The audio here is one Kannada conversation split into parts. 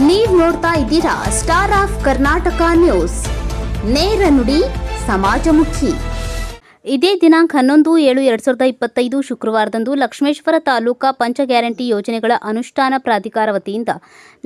ನೀವ್ ನೋಡ್ತಾ ಇದ್ದೀರಾ ಸ್ಟಾರ್ ಆಫ್ ಕರ್ನಾಟಕ ನ್ಯೂಸ್ ನೇರ ನುಡಿ, ಸಮಾಜಮುಖಿ. ಇದೇ ದಿನಾಂಕ ಹನ್ನೊಂದು ಏಳು ಎರಡ್ ಸಾವಿರದ ಇಪ್ಪತ್ತೈದು ಶುಕ್ರವಾರದಂದು ಲಕ್ಷ್ಮೇಶ್ವರ ತಾಲೂಕಾ ಪಂಚ ಗ್ಯಾರಂಟಿ ಯೋಜನೆಗಳ ಅನುಷ್ಠಾನ ಪ್ರಾಧಿಕಾರ ವತಿಯಿಂದ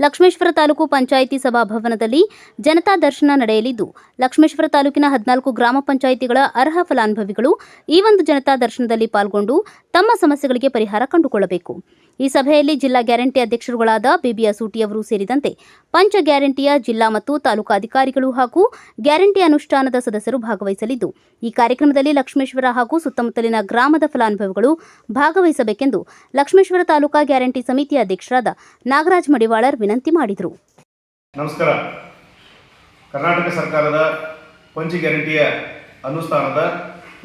ಲಕ್ಷ್ಮೇಶ್ವರ ತಾಲೂಕು ಪಂಚಾಯಿತಿ ಸಭಾಭವನದಲ್ಲಿ ಜನತಾ ದರ್ಶನ ನಡೆಯಲಿದ್ದು, ಲಕ್ಷ್ಮೇಶ್ವರ ತಾಲೂಕಿನ ಹದಿನಾಲ್ಕು ಗ್ರಾಮ ಪಂಚಾಯಿತಿಗಳ ಅರ್ಹ ಫಲಾನುಭವಿಗಳು ಈ ಒಂದು ಜನತಾ ದರ್ಶನದಲ್ಲಿ ಪಾಲ್ಗೊಂಡು ತಮ್ಮ ಸಮಸ್ಯೆಗಳಿಗೆ ಪರಿಹಾರ ಕಂಡುಕೊಳ್ಳಬೇಕು. ಈ ಸಭೆಯಲ್ಲಿ ಜಿಲ್ಲಾ ಗ್ಯಾರಂಟಿ ಅಧ್ಯಕ್ಷರುಗಳಾದ ಬಿಬಿಯ ಸೂಟಿಯವರು ಸೇರಿದಂತೆ ಪಂಚ ಗ್ಯಾರಂಟಿಯ ಜಿಲ್ಲಾ ಮತ್ತು ತಾಲೂಕಾ ಅಧಿಕಾರಿಗಳು ಹಾಗೂ ಗ್ಯಾರಂಟಿ ಅನುಷ್ಠಾನದ ಸದಸ್ಯರು ಭಾಗವಹಿಸಲಿದ್ದು, ಈ ಕಾರ್ಯಕ್ರಮದಲ್ಲಿ ಲಕ್ಷ್ಮೇಶ್ವರ ಹಾಗೂ ಸುತ್ತಮುತ್ತಲಿನ ಗ್ರಾಮದ ಫಲಾನುಭವಿಗಳು ಭಾಗವಹಿಸಬೇಕೆಂದು ಲಕ್ಷ್ಮೇಶ್ವರ ತಾಲೂಕಾ ಗ್ಯಾರಂಟಿ ಸಮಿತಿಯ ಅಧ್ಯಕ್ಷರಾದ ನಾಗರಾಜ್ ಮಡಿವಾಳರ್ ವಿನಂತಿ ಮಾಡಿದರು. ನಮಸ್ಕಾರ. ಕರ್ನಾಟಕ ಸರ್ಕಾರದ ಪಂಚ ಗ್ಯಾರಂಟಿಯ ಅನುಷ್ಠಾನದ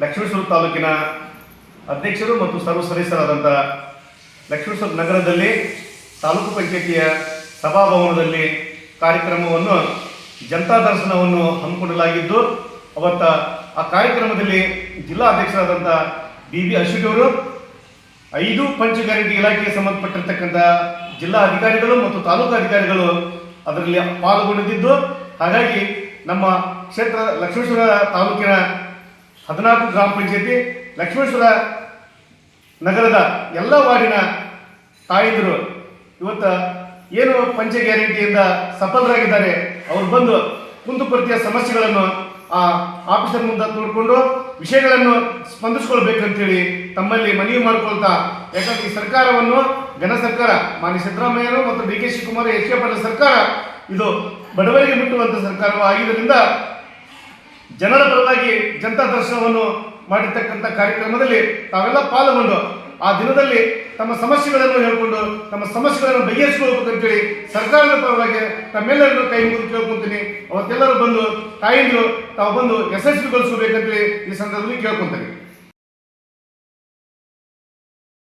ಲಕ್ಷ್ಮೇಶ್ವರ ತಾಲೂಕಿನ ಅಧ್ಯಕ್ಷರು ಮತ್ತು ಸರ್ವ ಸದಸ್ಯರಾದಂಥ ಲಕ್ಷ್ಮೇಶ್ವರ ನಗರದಲ್ಲಿ ತಾಲೂಕು ಪಂಚಾಯಿತಿಯ ಸಭಾಭವನದಲ್ಲಿ ಕಾರ್ಯಕ್ರಮವನ್ನು, ಜನತಾ ದರ್ಶನವನ್ನು ಹಮ್ಮಿಕೊಳ್ಳಲಾಗಿದ್ದು ಅವತ್ತ ಆ ಕಾರ್ಯಕ್ರಮದಲ್ಲಿ ಜಿಲ್ಲಾ ಅಧ್ಯಕ್ಷರಾದಂಥ ಬಿ ಬಿ ಅವರು ಐದು ಪಂಚಗಾರಿಕೆ ಇಲಾಖೆಗೆ ಸಂಬಂಧಪಟ್ಟಿರ್ತಕ್ಕಂಥ ಜಿಲ್ಲಾ ಅಧಿಕಾರಿಗಳು ಮತ್ತು ತಾಲೂಕು ಅಧಿಕಾರಿಗಳು ಅದರಲ್ಲಿ ಪಾಲ್ಗೊಂಡಿದ್ದು, ಹಾಗಾಗಿ ನಮ್ಮ ಕ್ಷೇತ್ರ ಲಕ್ಷ್ಮೇಶ್ವರ ತಾಲೂಕಿನ ಹದಿನಾಲ್ಕು ಗ್ರಾಮ ಪಂಚಾಯತಿ ಲಕ್ಷ್ಮೇಶ್ವರ ನಗರದ ಎಲ್ಲ ವಾರ್ಡಿನ ತಾಯಂದಿರು. ಇವತ್ತು ಏನು ಪಂಚ ಗ್ಯಾರಂಟಿಯಿಂದ ಸಫಲರಾಗಿದ್ದಾರೆ, ಅವ್ರು ಬಂದು ಕುಂದುಕೊರತೆಯ ಸಮಸ್ಯೆಗಳನ್ನು ಆ ಆಫೀಸರ್ ಮುಂದೆ ನೋಡಿಕೊಂಡು ವಿಷಯಗಳನ್ನು ಸ್ಪಂದಿಸ್ಕೊಳ್ಬೇಕಂತೇಳಿ ತಮ್ಮಲ್ಲಿ ಮನವಿ ಮಾಡ್ಕೊಳ್ತಾ, ಯಾಕಂದ್ರೆ ಈ ಸರ್ಕಾರವನ್ನು ಘನ ಸರ್ಕಾರ, ಮಾನ್ಯ ಸಿದ್ದರಾಮಯ್ಯರು ಮತ್ತು D K Shivakumar, H K ಸರ್ಕಾರ, ಇದು ಬಡವರಿಗೆ ಮುಟ್ಟುವಂಥ ಸರ್ಕಾರವಾಗಿದ್ದರಿಂದ ಜನರ ಪರವಾಗಿ ಜನತಾ ದರ್ಶನವನ್ನು ಮಾಡಿರ್ತಕ್ಕಂಥ ಕಾರ್ಯಕ್ರಮದಲ್ಲಿ ತಾವೆಲ್ಲ ಪಾಲ್ಗೊಂಡು ಆ ದಿನದಲ್ಲಿ ತಮ್ಮ ಸಮಸ್ಯೆಗಳನ್ನು ಹೇಳ್ಕೊಂಡು, ತಮ್ಮ ಸಮಸ್ಯೆಗಳನ್ನು ಬಗೆಹರಿಸಿಕೊಳ್ಬೇಕಂತೇಳಿ ಸರ್ಕಾರದ ಪರವಾಗಿ ತಮ್ಮೆಲ್ಲರನ್ನು ಕೈ ಮುಗಿದು ಕೇಳ್ಕೊಂತೀನಿ. ಅವತ್ತೆಲ್ಲರೂ ಬಂದು ತಾಯಿಂದರು ತಾವು ಬಂದು ಯಶಸ್ವಿಗೊಳಿಸಬೇಕಂತೇಳಿ ಈ ಸಂದರ್ಭದಲ್ಲಿ ಕೇಳ್ಕೊಂತೀನಿ.